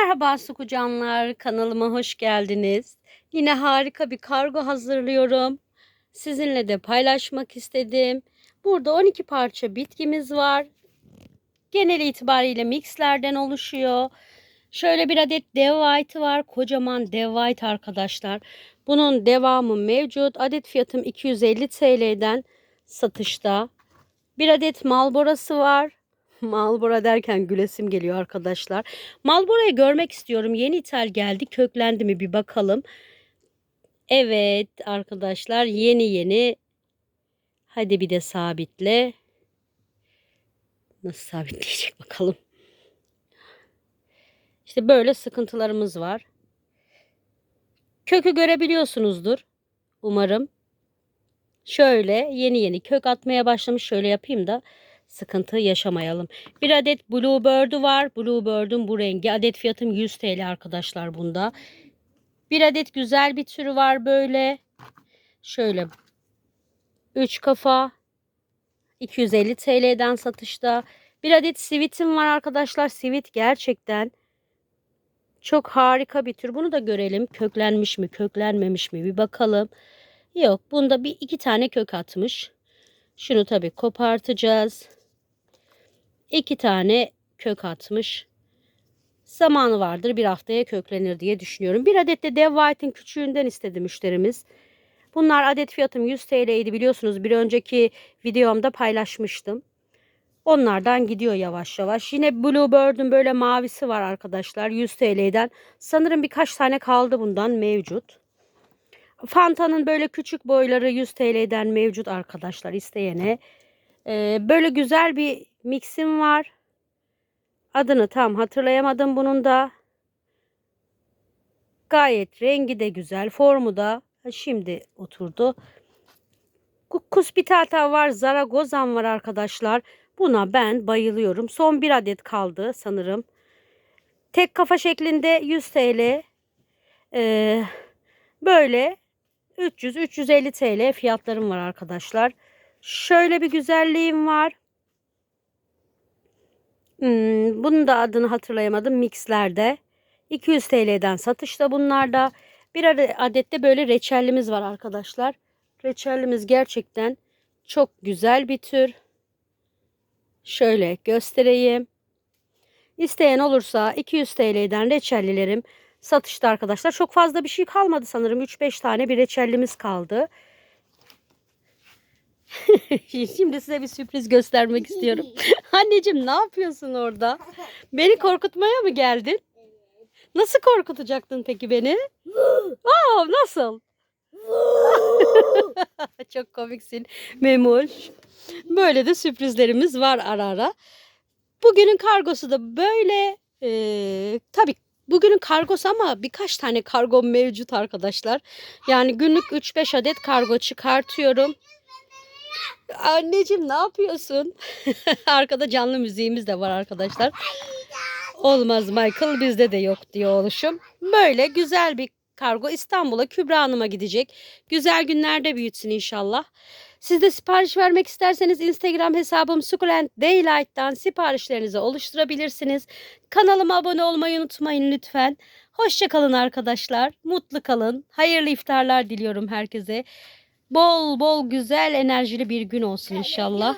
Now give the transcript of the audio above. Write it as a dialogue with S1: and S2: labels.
S1: Merhaba Sukucanlar, kanalıma hoş geldiniz. Yine harika bir kargo hazırlıyorum. Sizinle de paylaşmak istedim. Burada 12 parça bitkimiz var. Genel itibariyle mixlerden oluşuyor. Şöyle bir adet dev white var. Kocaman dev white arkadaşlar. Bunun devamı mevcut. Adet fiyatım 250 TL'den satışta. Bir adet malborası var. Malbora derken gülesim geliyor arkadaşlar. Malbora'yı görmek istiyorum. Yeni ithal geldi. Köklendi mi bir bakalım. Evet arkadaşlar yeni yeni. Hadi bir de sabitle. Nasıl sabitleyecek bakalım. İşte böyle sıkıntılarımız var. Kökü görebiliyorsunuzdur. Umarım. Şöyle yeni yeni kök atmaya başlamış. Şöyle yapayım da sıkıntı yaşamayalım. Bir adet Bluebird'ü var. Bluebird'ün bu rengi. Adet fiyatım 100 TL arkadaşlar bunda. Bir adet güzel bir türü var böyle. Şöyle 3 kafa 250 TL'den satışta. Bir adet sivitim var arkadaşlar. Sivit gerçekten çok harika bir tür. Bunu da görelim. Köklenmiş mi, köklenmemiş mi bir bakalım. Yok, bunda bir iki tane kök atmış. Şunu tabii kopartacağız. İki tane kök atmış. Zamanı vardır bir haftaya köklenir diye düşünüyorum. Bir adet de Dev White'in küçüğünden istedi müşterimiz. Bunlar adet fiyatım 100 TL'ydi biliyorsunuz. Bir önceki videomda paylaşmıştım. Onlardan gidiyor yavaş yavaş. Yine Bluebird'ün böyle mavisi var arkadaşlar 100 TL'den. Sanırım birkaç tane kaldı bundan mevcut. Fanta'nın böyle küçük boyları 100 TL'den mevcut arkadaşlar isteyene. Böyle güzel bir mixim var. Adını tam hatırlayamadım bunun da. Gayet rengi de güzel. Formu da şimdi oturdu. Kuspitata var. Zaragozan var arkadaşlar. Buna ben bayılıyorum. Son bir adet kaldı sanırım. Tek kafa şeklinde 100 TL. Ee, böyle 300-350 TL fiyatlarım var arkadaşlar. Şöyle bir güzelliğim var. Hmm, bunun da adını hatırlayamadım. Mixlerde. 200 TL'den satışta bunlarda. Bir adette böyle reçellimiz var arkadaşlar. Reçellimiz gerçekten çok güzel bir tür. Şöyle göstereyim. İsteyen olursa 200 TL'den reçellilerim satışta arkadaşlar. Çok fazla bir şey kalmadı sanırım. 3-5 tane bir reçellimiz kaldı. Şimdi size bir sürpriz göstermek istiyorum. Anneciğim ne yapıyorsun orada? Beni korkutmaya mı geldin? Nasıl korkutacaktın peki beni? Aa, nasıl? Çok komiksin Memuş. Böyle de sürprizlerimiz var ara ara. Bugünün kargosu da böyle. Ee, tabii bugünün kargosu ama birkaç tane kargo mevcut arkadaşlar. Yani günlük 3-5 adet kargo çıkartıyorum. Anneciğim ne yapıyorsun? Arkada canlı müziğimiz de var arkadaşlar. Olmaz Michael bizde de yok diyor oluşum. Böyle güzel bir kargo İstanbul'a Kübra Hanım'a gidecek. Güzel günlerde büyütsün inşallah. Siz de sipariş vermek isterseniz Instagram hesabım Sukulent Daylight'tan siparişlerinizi oluşturabilirsiniz. Kanalıma abone olmayı unutmayın lütfen. Hoşçakalın arkadaşlar. Mutlu kalın. Hayırlı iftarlar diliyorum herkese. Bol bol güzel enerjili bir gün olsun inşallah.